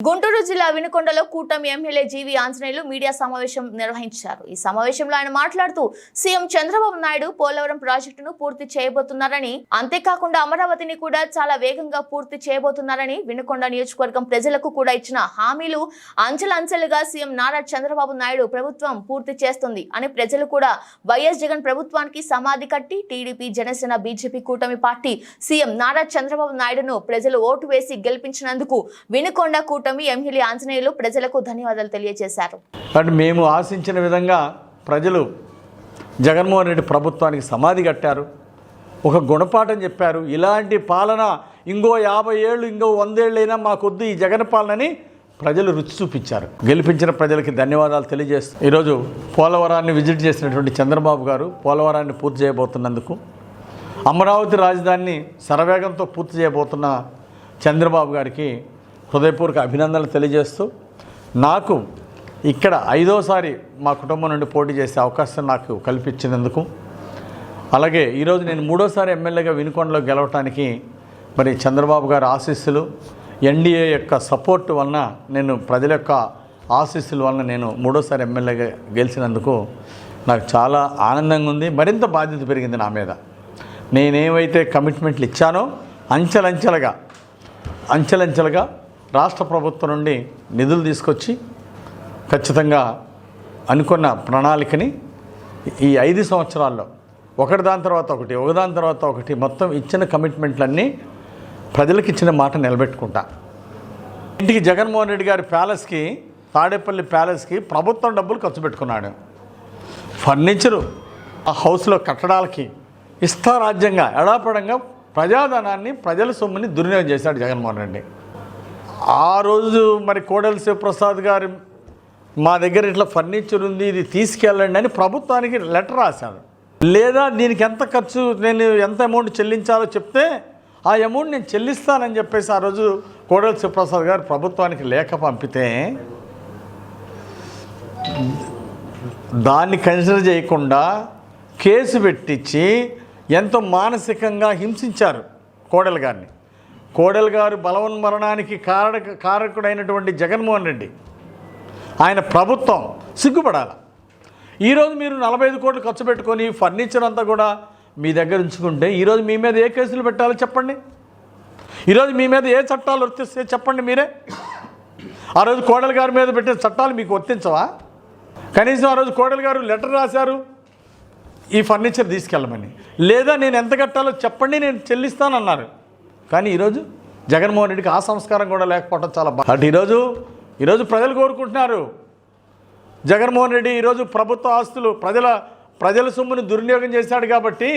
గుంటూరు జిల్లా వినుకొండలో కూటమి ఎమ్మెల్యే జీవి ఆంజనేయులు మీడియా సమావేశం నిర్వహించారు. ఈ సమావేశంలో ఆయన మాట్లాడుతూ సీఎం చంద్రబాబు నాయుడు పోలవరం ప్రాజెక్టును పూర్తి చేయబోతున్నారని అంతేకాకుండా అమరావతిని కూడా చాలా వేగంగా పూర్తి చేయబోతున్నారని వినుకొండ నియోజకవర్గం ప్రజలకు కూడా ఇచ్చిన హామీలు అంచెలంచెలుగా సీఎం నారా చంద్రబాబు నాయుడు ప్రభుత్వం పూర్తి చేస్తుంది అని ప్రజలు కూడా వైఎస్ జగన్ ప్రభుత్వానికి సమాధి కట్టి టీడీపీ జనసేన బీజేపీ కూటమి పార్టీ సీఎం నారా చంద్రబాబు నాయుడును ప్రజలు ఓటు వేసి గెలిపించినందుకు వినుకొండ కూటమి ఎమ్మెల్యే ఆంజనేయులు ప్రజలకు ధన్యవాదాలు తెలియజేశారు. అంటే మేము ఆశించిన విధంగా ప్రజలు జగన్మోహన్ రెడ్డి ప్రభుత్వానికి సమాధి కట్టారు. ఒక గుణపాఠం చెప్పారు. ఇలాంటి పాలన ఇంకో యాభై ఏళ్ళు ఇంకో వందేళ్ళైనా మాకొద్దు ఈ జగన్ పాలనని ప్రజలు రుచి చూపించారు. గెలిపించిన ప్రజలకి ధన్యవాదాలు తెలియజేస్తూ ఈరోజు పోలవరాన్ని విజిట్ చేసినటువంటి చంద్రబాబు గారు పోలవరాన్ని పూర్తి చేయబోతున్నందుకు అమరావతి రాజధానిని శరవేగంతో పూర్తి చేయబోతున్న చంద్రబాబు గారికి హృదయపూర్వక అభినందనలు తెలియజేస్తూ నాకు ఇక్కడ ఐదోసారి మా కుటుంబం నుండి పోటీ చేసే అవకాశం నాకు కల్పించినందుకు. అలాగే ఈరోజు నేను మూడోసారి ఎమ్మెల్యేగా వినుకొండలో గెలవటానికి మరి చంద్రబాబు గారి ఆశీస్సులు ఎన్డీఏ యొక్క సపోర్ట్ వలన నేను ప్రజల యొక్క ఆశీస్సుల వలన నేను మూడోసారి ఎమ్మెల్యేగా గెలిచినందుకు నాకు చాలా ఆనందంగా ఉంది. మరింత బాధ్యత పెరిగింది నా మీద. నేనేమైతే కమిట్మెంట్లు ఇచ్చానో అంచెలంచెలుగా అంచెలంచెలుగా రాష్ట్ర ప్రభుత్వం నుండి నిధులు తీసుకొచ్చి ఖచ్చితంగా అనుకున్న ప్రణాళికని ఈ ఐదు సంవత్సరాల్లో ఒకటి దాని తర్వాత ఒకటి ఒకదాని తర్వాత ఒకటి మొత్తం ఇచ్చిన కమిట్మెంట్లన్నీ ప్రజలకు ఇచ్చిన మాట నిలబెట్టుకుంటా. ఇంటికి జగన్మోహన్ రెడ్డి గారి ప్యాలెస్కి తాడేపల్లి ప్యాలెస్కి ప్రభుత్వం డబ్బులు ఖర్చు పెట్టుకున్నాడు. ఫర్నిచరు ఆ హౌస్లో కట్టడాలకి ఇష్టారాజ్యంగా ఎడాపడంగా ప్రజాధనాన్ని ప్రజల సొమ్ముని దుర్వినియోగం చేశాడు జగన్మోహన్ రెడ్డి. ఆ రోజు మరి కోడెల శివప్రసాద్ గారు మా దగ్గర ఇట్లా ఫర్నిచర్ ఉంది ఇది తీసుకెళ్ళండి అని ప్రభుత్వానికి లెటర్ రాశాను లేదా దీనికి ఎంత ఖర్చు నేను ఎంత అమౌంట్ చెల్లించాలో చెప్తే ఆ అమౌంట్ నేను చెల్లిస్తానని చెప్పేసి ఆ రోజు కోడెల శివప్రసాద్ గారు ప్రభుత్వానికి లేఖ పంపితే దాన్ని కన్సిడర్ చేయకుండా కేసు పెట్టించి ఎంతో మానసికంగా హింసించారు కోడలు గారిని. కోడెల గారు బలవన్మరణానికి కారక కారకుడైనటువంటి జగన్మోహన్ రెడ్డి ఆయన ప్రభుత్వం సిగ్గుపడాలి. ఈరోజు మీరు నలభై ఐదు కోట్లు ఖర్చు పెట్టుకొని ఫర్నిచర్ అంతా కూడా మీ దగ్గర ఉంచుకుంటే ఈరోజు మీ మీద ఏ కేసులు పెట్టాలో చెప్పండి. ఈరోజు మీ మీద ఏ చట్టాలు వర్తిస్తే చెప్పండి మీరే. ఆ రోజు కోడలి గారి మీద పెట్టిన చట్టాలు మీకు వర్తించవా? కనీసం ఆ రోజు కోడలి గారు లెటర్ రాశారు ఈ ఫర్నిచర్ తీసుకెళ్ళమని. లేదా నేను ఎంత కట్టాలో చెప్పండి నేను చెల్లిస్తానన్నారు. కానీ ఈరోజు జగన్మోహన్ రెడ్డికి ఆ సంస్కారం కూడా లేకపోవడం చాలా బాగా అంటే ఈరోజు ఈరోజు ప్రజలు కోరుకుంటున్నారు. జగన్మోహన్ రెడ్డి ఈరోజు ప్రభుత్వ ఆస్తులు ప్రజల ప్రజల సొమ్ముని దుర్వినియోగం చేశాడు కాబట్టి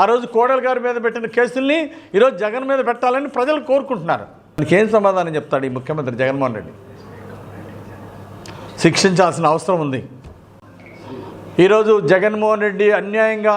ఆ రోజు కోడల గారి మీద పెట్టిన కేసుల్ని ఈరోజు జగన్ మీద పెట్టాలని ప్రజలు కోరుకుంటున్నారు. దానికి ఏం సమాధానం చెప్తాడు ఈ ముఖ్యమంత్రి జగన్మోహన్ రెడ్డి? శిక్షించాల్సిన అవసరం ఉంది. ఈరోజు జగన్మోహన్ రెడ్డి అన్యాయంగా